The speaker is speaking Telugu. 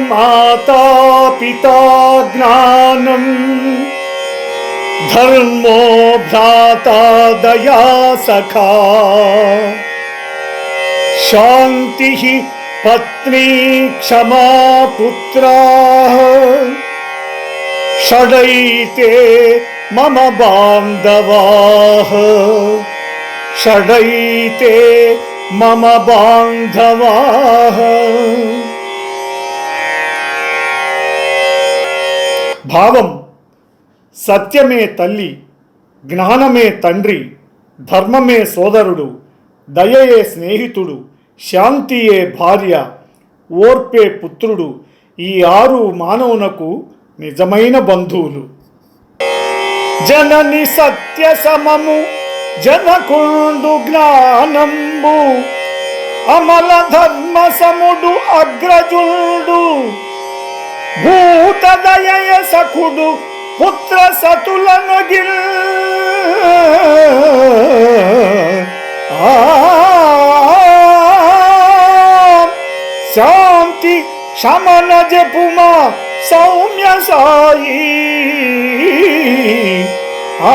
माता पिता ज्ञान। धर्मो भ्राता दया सखा। शान्तिः पत्नी क्षमा पुत्र। षडैते मम बान्धवाः। षडैते मम बान्धवाः। భావం సత్యమే తల్లి జ్ఞానమే తండ్రి ధర్మమే సోదరుడు దయయే స్నేహితుడు శాంతియే భార్య ఓర్పే పుత్రుడు ఈ ఆరు మానవునకు నిజమైన బంధువులు. జనని సత్య సమము జనకుండు జ్ఞానంబు అమల ధర్మ సముడు అగ్రజుడు భూతదయ సఖుడు పుత్ర సతుల గిల్ శాంతి శమన జపుమా సౌమ్య సాయి ఆ